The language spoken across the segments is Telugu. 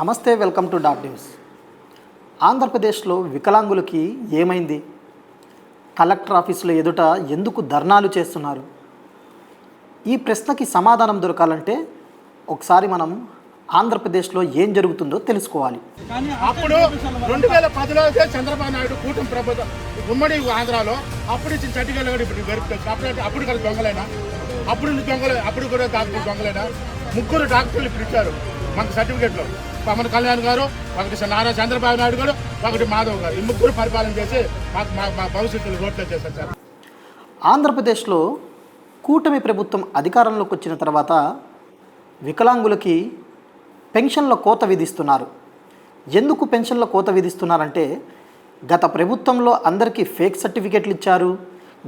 నమస్తే వెల్కమ్ టు డాట్ న్యూస్. ఆంధ్రప్రదేశ్లో వికలాంగులకి ఏమైంది? కలెక్టర్ ఆఫీసుల ఎదుట ఎందుకు ధర్నాలు చేస్తున్నారు? ఈ ప్రశ్నకి సమాధానం దొరకాలంటే ఒకసారి మనం ఆంధ్రప్రదేశ్లో ఏం జరుగుతుందో తెలుసుకోవాలి. అప్పుడు రెండు వేల పదిలో చంద్రబాబు నాయుడు కూటమి ప్రభుత్వం ఉమ్మడి ఆంధ్రాలో అప్పుడు ఇచ్చిన సర్టిఫికేట్లు కూడా ఇప్పుడు అప్పుడు అప్పుడు కూడా దొంగలేనా? అప్పుడు దొంగలే అప్పుడు కూడా డాక్టర్ దొంగలేనా? ముగ్గురు డాక్టర్లు ఇప్పుడు ఇచ్చారు మనకు సర్టిఫికేట్లు. పవన్ కళ్యాణ్ గారు ఒకటి నారా చంద్రబాబు నాయుడు గారు ఒకటి మాధవ్ గారు. ఈ ముగ్గురు పరిపాలన చేసి మాకు మా మా భవిష్యత్తులో రోడ్లు చేశారు సార్. ఆంధ్రప్రదేశ్లో కూటమి ప్రభుత్వం అధికారంలోకి వచ్చిన తర్వాత వికలాంగులకి పెన్షన్ల కోత విధిస్తున్నారు. ఎందుకు పెన్షన్ల కోత విధిస్తున్నారంటే గత ప్రభుత్వంలో అందరికీ ఫేక్ సర్టిఫికెట్లు ఇచ్చారు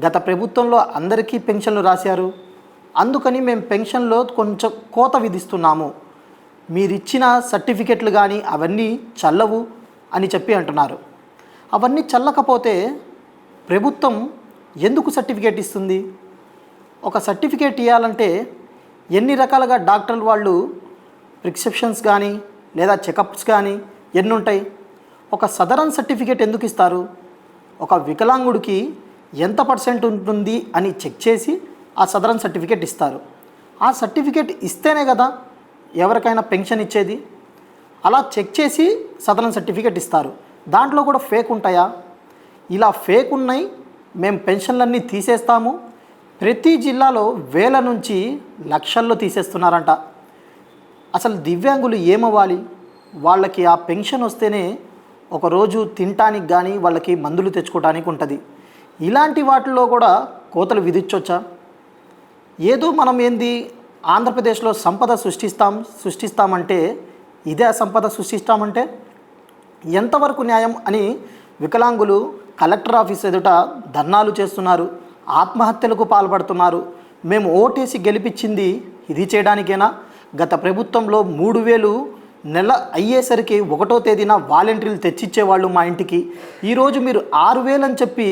గత ప్రభుత్వంలో అందరికీ పెన్షన్లు రాశారు. అందుకని మేము పెన్షన్లో కొంచెం కోత విధిస్తున్నాము. మీరిచ్చిన సర్టిఫికెట్లు కానీ అవన్నీ చల్లవు అని చెప్పి అంటున్నారు. అవన్నీ చల్లకపోతే ప్రభుత్వం ఎందుకు సర్టిఫికేట్ ఇస్తుంది? ఒక సర్టిఫికేట్ ఇవ్వాలంటే ఎన్ని రకాలుగా డాక్టర్లు వాళ్ళు ప్రిస్క్రిప్షన్స్ కానీ లేదా చెకప్స్ కానీ ఎన్ని ఉంటాయి ఒక సదరన్ సర్టిఫికేట్ ఎందుకు ఇస్తారు? ఒక వికలాంగుడికి ఎంత పర్సెంట్ ఉంటుంది అని చెక్ చేసి ఆ సదరన్ సర్టిఫికేట్ ఇస్తారు. ఆ సర్టిఫికేట్ ఇస్తేనే కదా ఎవరికైనా పెన్షన్ ఇచ్చేది? అలా చెక్ చేసి సదరన్ సర్టిఫికేట్ ఇస్తారు. దాంట్లో కూడా ఫేక్ ఉంటాయా? ఇలా ఫేక్ ఉన్నాయి మేము పెన్షన్లన్నీ తీసేస్తాము. ప్రతి జిల్లాలో వేల నుంచి లక్షల్లో తీసేస్తున్నారంట. అసలు దివ్యాంగులు ఏమవ్వాలి? వాళ్ళకి ఆ పెన్షన్ వస్తేనే ఒకరోజు తినటానికి కానీ వాళ్ళకి మందులు తెచ్చుకోవడానికి ఉంటుంది. ఇలాంటి వాటిల్లో కూడా కోతలు విధించవచ్చా ఏదో మనం ఏంది ఆంధ్రప్రదేశ్లో సంపద సృష్టిస్తాం సృష్టిస్తామంటే ఇదే సంపద సృష్టిస్తామంటే ఎంతవరకు న్యాయం అని వికలాంగులు కలెక్టర్ ఆఫీస్ ఎదుట ధర్నాలు చేస్తున్నారు ఆత్మహత్యలకు పాల్పడుతున్నారు. మేము ఓటేసి గెలిపించింది ఇది చేయడానికేనా? గత ప్రభుత్వంలో మూడు వేలు నెల అయ్యేసరికి ఒకటో తేదీన వాలంటీర్లు తెచ్చిచ్చేవాళ్ళు మా ఇంటికి. ఈరోజు మీరు ఆరు వేలు అని చెప్పి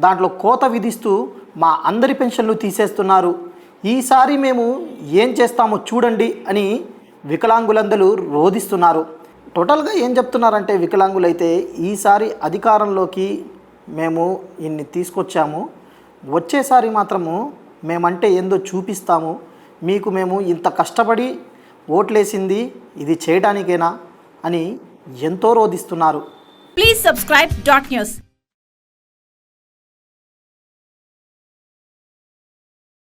దాంట్లో కోత విధిస్తూ మా అందరి పెన్షన్లు తీసేస్తున్నారు. ఈసారి మేము ఏం చేస్తామో చూడండి అని వికలాంగులందరూ రోధిస్తున్నారు. టోటల్గా ఏం చెప్తున్నారంటే వికలాంగులైతే ఈసారి అధికారంలోకి మేము ఇన్ని తీసుకొచ్చాము. వచ్చేసారి మాత్రము మేమంటే ఏందో చూపిస్తాము. మీకు మేము ఇంత కష్టపడి ఓట్లేసింది ఇది చేయడానికేనా అని ఎంతో రోధిస్తున్నారు. Please subscribe dot news